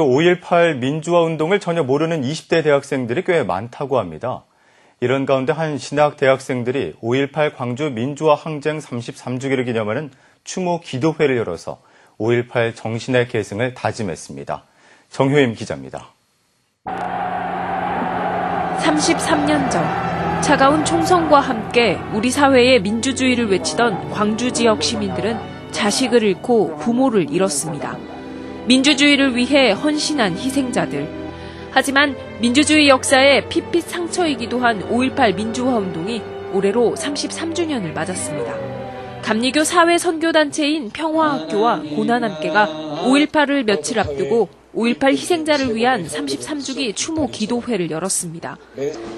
5.18 민주화 운동을 전혀 모르는 20대 대학생들이 꽤 많다고 합니다. 이런 가운데 한 신학 대학생들이 5.18 광주 민주화 항쟁 33주기를 기념하는 추모 기도회를 열어서 5.18 정신의 계승을 다짐했습니다. 정효임 기자입니다. 33년 전 차가운 총선과 함께 우리 사회의 민주주의를 외치던 광주 지역 시민들은 자식을 잃고 부모를 잃었습니다. 민주주의를 위해 헌신한 희생자들. 하지만 민주주의 역사의 피빛 상처이기도 한 5.18 민주화 운동이 올해로 33주년을 맞았습니다. 감리교 사회 선교단체인 평화학교와 고난함께가 5.18을 며칠 앞두고 5.18 희생자를 위한 33주기 추모 기도회를 열었습니다.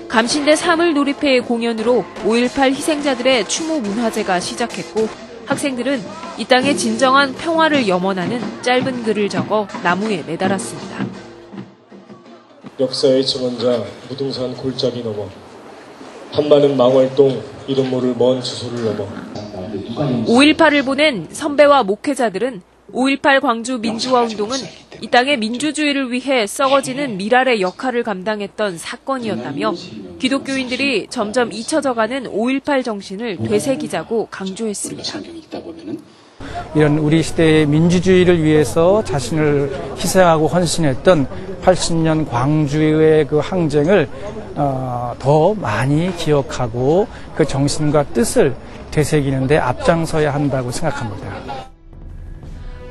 감신대 사물 놀이패의 공연으로 5.18 희생자들의 추모 문화제가 시작했고 학생들은 이 땅의 진정한 평화를 염원하는 짧은 글을 적어 나무에 매달았습니다. 역사의 증언자 무등산 골짜기 넘어 한마는 망월동 이름 모를 먼 주소를 넘어 5.18을 보낸 선배와 목회자들은 5.18 광주 민주화 운동은 이 땅의 민주주의를 위해 썩어지는 미랄의 역할을 감당했던 사건이었다며 기독교인들이 점점 잊혀져가는 5.18 정신을 되새기자고 강조했습니다. 이런 우리 시대의 민주주의를 위해서 자신을 희생하고 헌신했던 80년 광주의 그 항쟁을 어, 더 많이 기억하고 그 정신과 뜻을 되새기는데 앞장서야 한다고 생각합니다.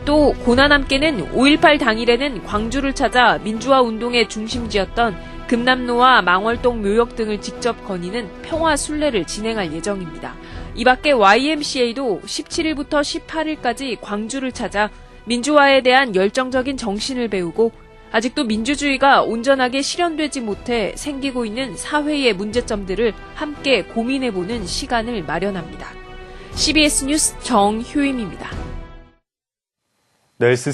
또 고난함께는 5.18 당일에는 광주를 찾아 민주화 운동의 중심지였던 금남로와 망월동 묘역 등을 직접 거니는 평화 순례를 진행할 예정입니다. 이 밖에 YMCA도 17일부터 18일까지 광주를 찾아 민주화에 대한 열정적인 정신을 배우고 아직도 민주주의가 온전하게 실현되지 못해 생기고 있는 사회의 문제점들을 함께 고민해보는 시간을 마련합니다. CBS 뉴스 정효임입니다. 넬스